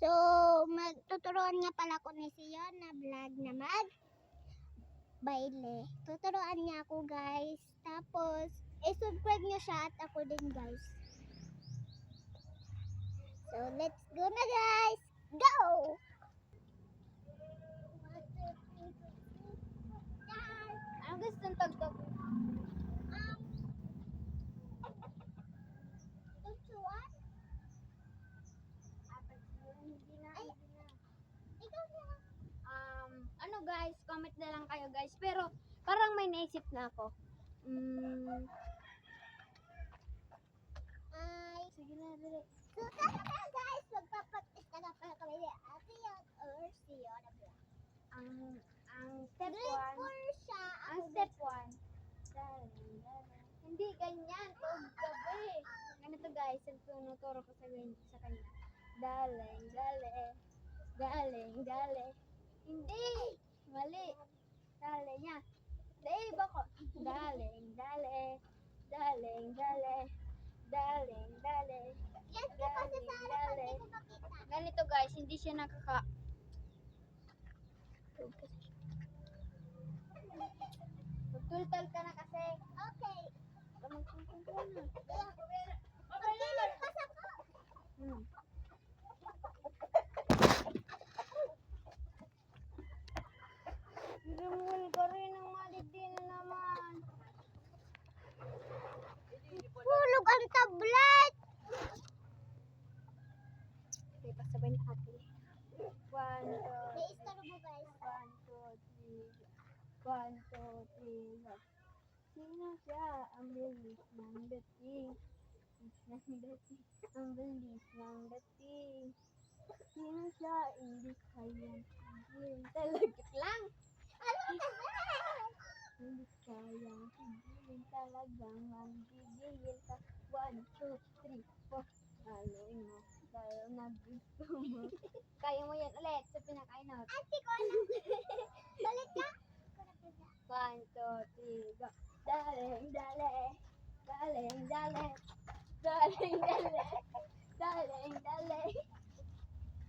So, magtuturuan nga pala ko ni Sion na vlog na mag baile. Tuturuan niya ako guys. Tapos, i-subscribe niyo siya at ako din guys. So, let's go na guys! Go! Ano gusto ng tagtog? Um, tutuan? Hindi na, Ay. hindi na. Ikaw na. Um, ano comment na lang kayo guys. Pero, parang may naisip na ako. Mm, Ay, sige na, dali. So, na guys, magpapractice na nga pala kami ni Ate Yon or si Yon na. Ang, ang step Grade 1. 4 siya. Ang step 1. Hindi, ganyan. Tug gabi. Ganito guys, ang tunuturo ko sa, sa kanya. Daling, dale. Daling, dale. Hindi! Mali. Dale niya. Dale ba ko? Daling, dale. Daling, dale. Daling, dale. Yan ka kasi sa Dali. Ganito guys, hindi siya nakaka... Magtultol ka na kasi. Okay. Magtultol ka na. Pagkilig pa sa ko. Hmm. Rimul ka rin ng malidi na naman. Hulog ang tablet. Okay, pasabay na ate. One, two, May istaro mo guys. one, two, three. One, two, three, go. Sino siya? Ang bilis ng dating. Ng dating. Ang bilis ng dating. Sino siya? Hindi kayang pigilin. Talaga lang. Ano kasi? Hindi kayang pigilin. Talagang manggigil ka. One, two, three, four. Haloy mo. Dahil na gusto mo. Kaya mo yan ulit sa pinakainot. Ate ko alam. Balik ka. One, two, three, go. Daling, dale. Daling, dale. Daling, dale. Daling, dale.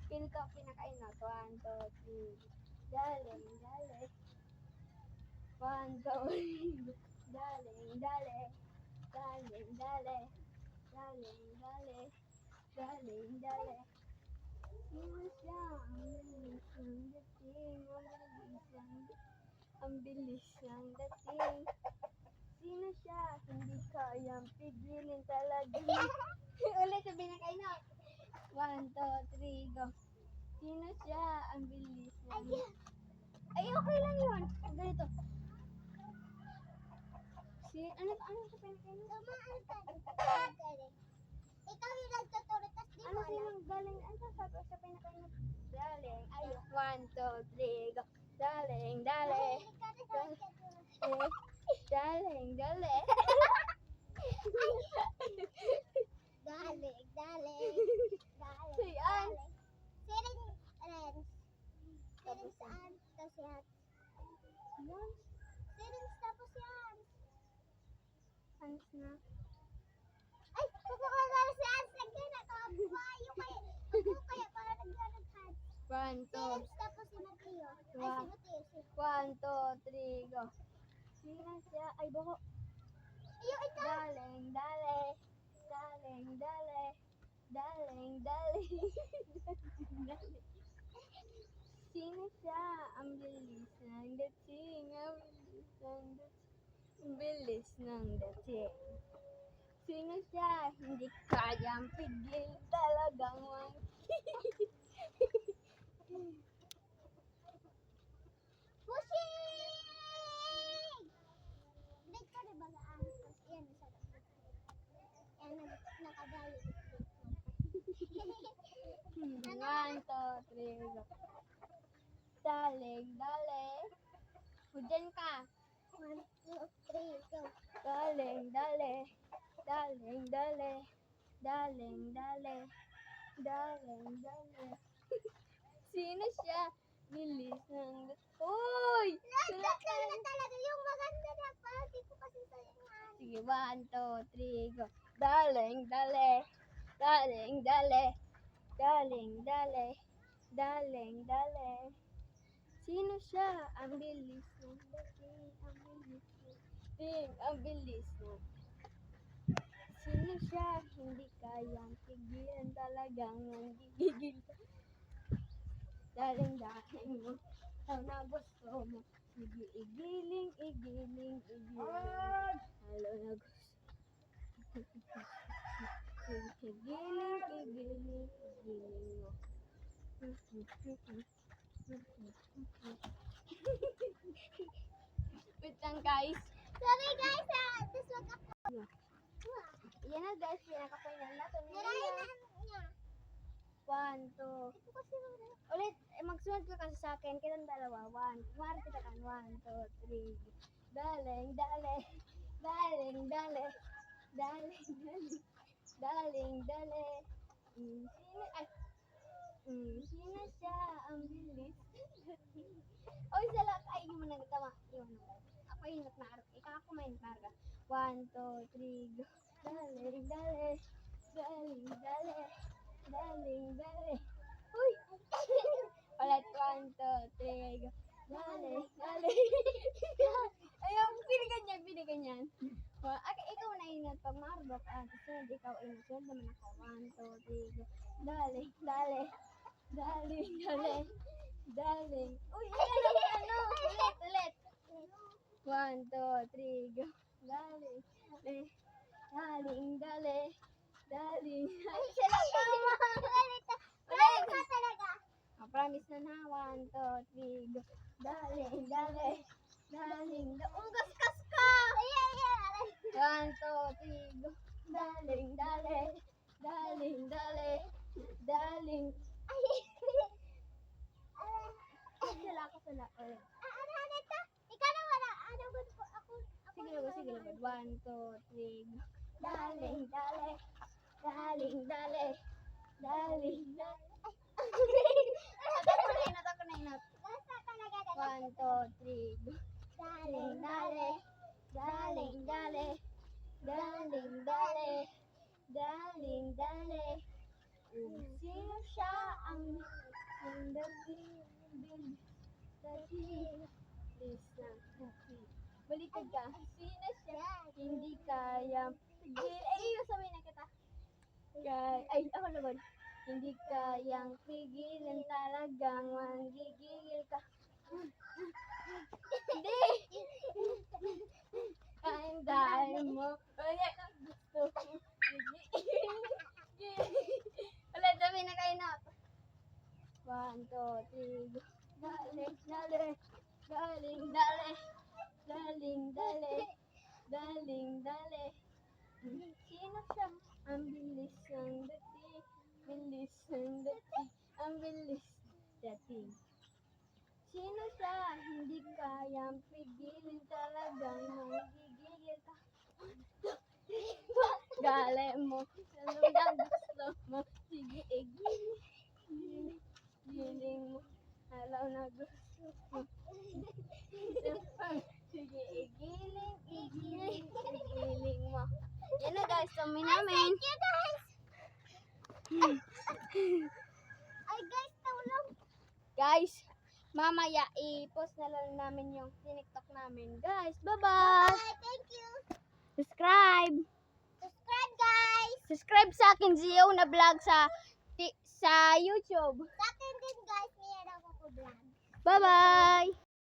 Pinito, pinakainot. One, two, three. Daling, dale. One, two, three. Daling, dale. Daling, dale. Daling, dale. Daling, dale. Siya? Ang bilis ng dating. Sino siya? Hindi kayang pigilin talaga. Ulit sabi na kayo. One, two, three, go. Sino siya? Ang bilis ng Ay, okay lang yun. Ganito. Si, ano, ano sa pinakain? Tumaan ka. Ikaw yung nagtuturo, tas di Ano mo alam. sinong galing? Ano sabi ko sa pinakain? Daling. Ay, one, two, three, go. Daling, daling. Ikaw na sa nagtuturo. Eh, Daling, daling. Galing, galing. Galing, Si Ann. galing. Si Rin, Ren. Si Rin saan? Tapos yan. Yan. Si Rin tapos yan. Hans na. Ay, pagkakala si Hans nagkana ka. Buhayo kaya. Ako kaya para nagkana ka. One, two, Rin tapos si Mateo. Ay, si. Mateo. Si... one, two, three, go. Sino siya? Ay, bako. Iyo, ikaw. Daling, dale. Daling, dale. Daling, daling. Daling. Sino siya? Ang bilis ng dating. Ang bilis ng dating. Ang bilis ng dating. Sino siya? Hindi kayang pigil talagang mang... Pushing! Break ka na ba nga ang yan sa Yan, nag- nakadayo. One, two, three, go. Daling, dale. Hujan ka. One, two, three, go. Daling, dale. Daling, dale. Daling, dale. Daling, dale. Sino siya? Bilis ng... Uy! Nagkakala na talaga yung maganda na pa. Di ko kasi sayangan. Sige, one, two, three, go. Daling, dale. Daling, dale. Daling, dale. Daling, dale. Sino siya? Ang bilis ng dating, ang bilis ng dating, ang bilis ng Sino siya? Hindi kayang pigilan talagang nanggigigil ka. Daling dating mo, ikaw na gusto mo. Sige, igiling, igiling, igiling. Halo na gusto. Igiling, igiling, igiling mo. Wait lang guys. Sorry guys, ah, this wag ako. Yan na guys, pinaka-final na. Nirahin na. niya. One, two. Ulit, eh, magsunod ka kasi sa akin. Kitang dalawa. One. Kumari kita kan. One, two, three. Daling, dale. Daling, dale. Daling, dale. Daling, dale. Mm, ay. Mm, sino siya? Ang bilis. Oy, sala. Ay, yung muna tama. Yung muna. Ako yung nagmaarap. Ikaw ako may nagmaarap. One, two, three, go. Daling, dale. Daling, dale. Daling, dale. Uy! Ulit, one, two, three, go. Dale, dale. Ayaw, pinigan niya, pinigan niya. Well, okay, ikaw na ingat pag marbok. Ah, sunod ikaw ingat. Sunod naman ako. One, two, three, go. Dale, dale. Dale, dale. Daling. Uy, ano, ano? Ulit, ulit. One, two, three, go. Daling, dale. Daling, dale. Daling, Ay, sila tama. Ulit. Ulit ka talaga. Ah, promise na na. One, two, three, go. Daling, dale. Daling, dale. Ugas-kas ka! Ayan, ayan. One, two, three, go. Daling, dale. Daling, dale. Daling. Ulit. Ah, ano, ano ito? Ikaw na wala. Ano, good po. Ako, ako. Sige lang, sige lang. One, two, three, go. Daling, dale. Daling, dale. Daling, dale. Natak ko na, natak ko na, talaga. One, two, three, go. Daling, dale. Daling, dale. Daling, dale. Daling, dale. Sino siya ang ang dating bilis dating bilis ng dating. Baliktad ka. Sino siya? Hindi kaya pigil. Ay, sabihin na kita. Kay, ay, ako naman. Hindi kayang pigilan talagang manggigil ka. Hindi! Ang dahil mo. Wala ka gusto mo. Ulit, sabi na kayo na. Go. Daling, dale. Daling, dale. Daling, dale. Daling, dale. Sino siya? Ang bilis ng dating. Bilis ng dating. Ang bilis dating. Sino siya? Hindi kayang pigilin talagang magigigil ka. Gale mo. Ano na gusto mo? Sige, igiling. Giling mo. Alaw na gusto mo. Sige, igiling, igiling, igiling mo. Yan na guys, kami namin. Thank you guys. Ay guys, tulong. Guys, mamaya i-post na lang namin yung tiniktok namin. Guys, bye-bye! Bye. Thank you. Subscribe! Subscribe guys. Subscribe sa akin, Zio, na vlog sa sa YouTube. Sa akin din guys, mayroon ako vlog. Bye-bye!